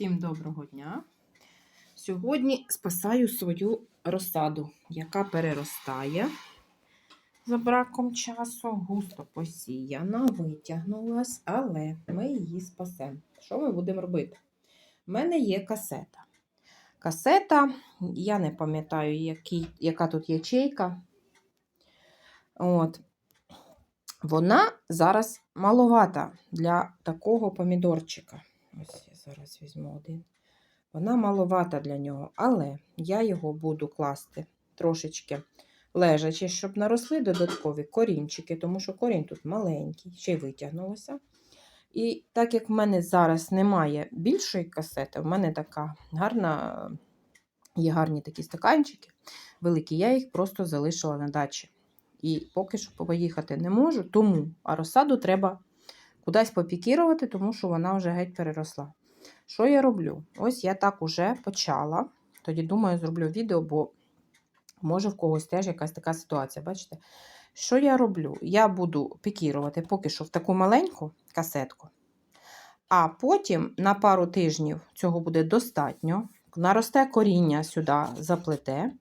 Всім доброго дня! Сьогодні спасаю свою розсаду, яка переростає за браком часу, густо посіяна, витягнулась, але ми її спасемо. Що ми будемо робити? У мене є касета. Касета, я не пам'ятаю, яка тут ячейка. От. Вона зараз маловата для такого помідорчика. Ось зараз візьму один. Вона маловата для нього, але я його буду класти трошечки лежачи, щоб наросли додаткові корінчики, тому що корінь тут маленький, ще й витягнулося. І так як в мене зараз немає більшої касети, в мене така гарна, є гарні такі стаканчики великі, я їх просто залишила на дачі. І поки що поїхати не можу, тому а розсаду треба кудись попікірувати, тому що вона вже геть переросла. Що я роблю? Ось я так уже почала. Тоді, думаю, зроблю відео, бо може в когось теж якась така ситуація. Бачите? Що я роблю? Я буду пікірувати поки що в таку маленьку касетку, а потім на пару тижнів цього буде достатньо. Наросте коріння сюди заплете.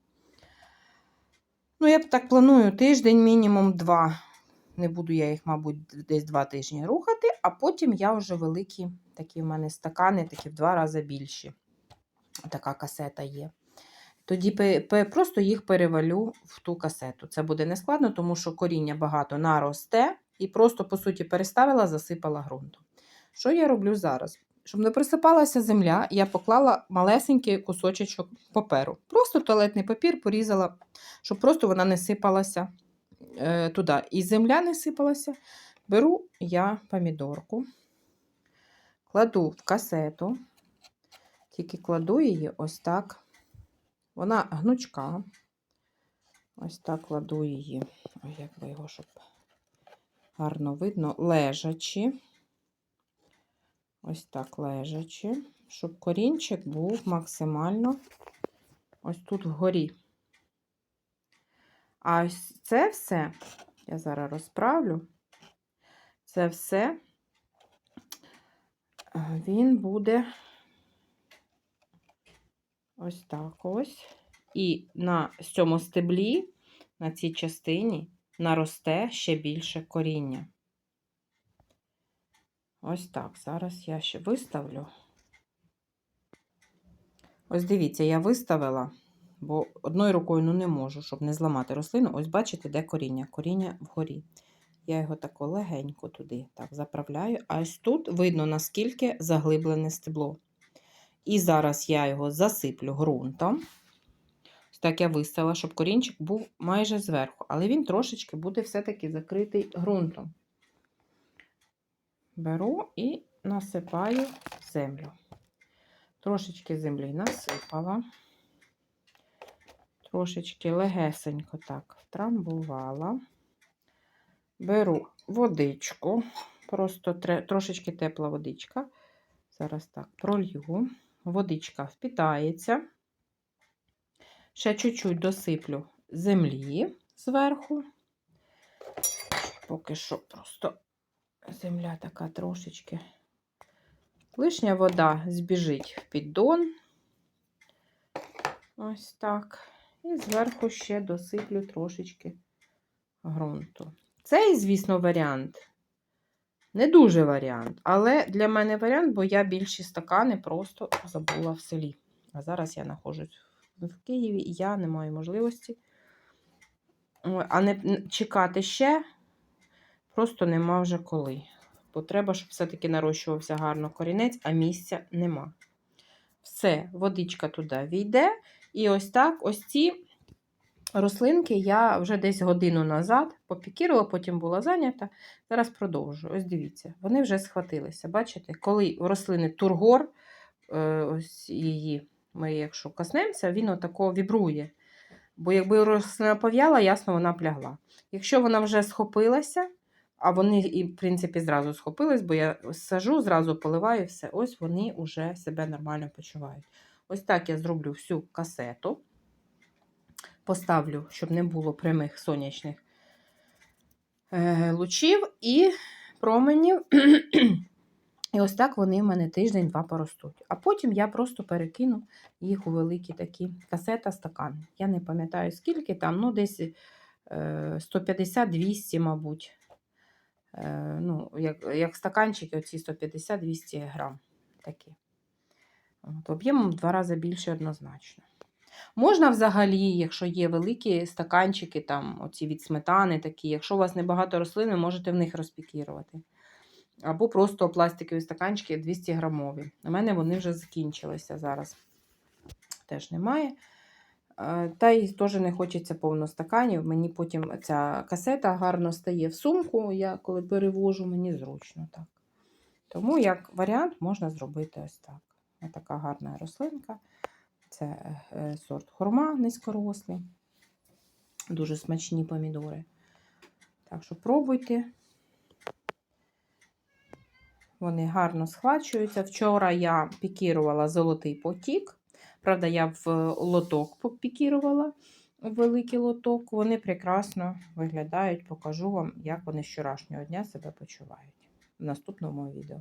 Ну, я так планую тиждень, мінімум два. Не буду я їх, мабуть, десь два тижні рухати, а потім я вже великі, такі в мене стакани, такі в два рази більші. Така касета є. Тоді просто їх перевалю в ту касету. Це буде нескладно, тому що коріння багато наросте і просто, по суті, переставила, засипала ґрунтом. Що я роблю зараз? Щоб не присипалася земля, я поклала малесенький кусочок паперу. Просто туалетний папір порізала, щоб просто вона не сипалася е, туди. І земля не сипалася. Беру я помідорку, кладу в касету, тільки кладу її ось так. Вона гнучка. Ось так кладу її, як би його, щоб гарно видно, лежачи. Ось так лежачи, щоб корінчик був максимально ось тут вгорі. А ось це все, я зараз розправлю, це все е, він буде ось так ось. І на цьому стеблі, на цій частині, наросте ще більше коріння. Ось так. Зараз я ще виставлю. Ось дивіться, я виставила, бо одною рукою ну, не можу, щоб не зламати рослину. Ось бачите, де коріння? Коріння вгорі. Я його тако легенько туди так заправляю. А ось тут видно, наскільки заглиблене стебло. І зараз я його засиплю ґрунтом. Ось так я виставила, щоб корінчик був майже зверху. Але він трошечки буде все-таки закритий ґрунтом беру і насипаю землю. Трошечки землі насипала, трошечки легесенько так втрамбувала. Беру водичку, просто трошечки тепла водичка. Зараз так пролью. Водичка впітається. Ще чуть-чуть досиплю землі зверху. Поки що просто земля така трошечки. Лишня вода збіжить в піддон. Ось так. І зверху ще досиплю трошечки ґрунту. Цей, звісно, варіант. Не дуже варіант, але для мене варіант, бо я більші стакани просто забула в селі. А зараз я знаходжусь в Києві і я не маю можливості. А не чекати ще Просто нема вже коли. Бо треба, щоб все-таки нарощувався гарно корінець, а місця нема. Все, водичка туди війде. І ось так ось ці рослинки я вже десь годину назад попікірувала, потім була зайнята. Зараз продовжую. Ось дивіться, вони вже схватилися. Бачите, коли рослини тургор, е, ось її, ми, якщо коснемося, він отако вібрує. Бо якби рослина пов'яла, ясно, вона плягла. Якщо вона вже схопилася, а вони, і, в принципі, зразу схопились, бо я сажу, зразу поливаю все. Ось вони вже себе нормально почувають. Ось так я зроблю всю касету. Поставлю, щоб не було прямих сонячних е, лучів і променів. І ось так вони в мене тиждень-два поростуть. А потім я просто перекину їх у великі такі касета стакан. Я не пам'ятаю, скільки там, ну десь е, 150-200, мабуть. Е, ну, як, як стаканчики, оці 150-200 грам. Такі. От, об'ємом в два рази більше однозначно. Можна взагалі, якщо є великі стаканчики, там, оці від сметани такі, якщо у вас небагато рослин, ви можете в них розпікірувати. Або просто пластикові стаканчики 200 грамові. У мене вони вже закінчилися зараз. Теж немає. Е, Та й теж не хочеться повно стаканів. Мені потім ця касета гарно стає в сумку. Я коли перевожу, мені зручно так. Тому, як варіант, можна зробити ось так. Така гарна рослинка. Це е, сорт хурма низькорослий. Дуже смачні помідори. Так що пробуйте. Вони гарно схвачуються. Вчора я пікірувала золотий потік. Правда, я в лоток попікірувала великий лоток. Вони прекрасно виглядають. Покажу вам, як вони з вчорашнього дня себе почувають в наступному відео.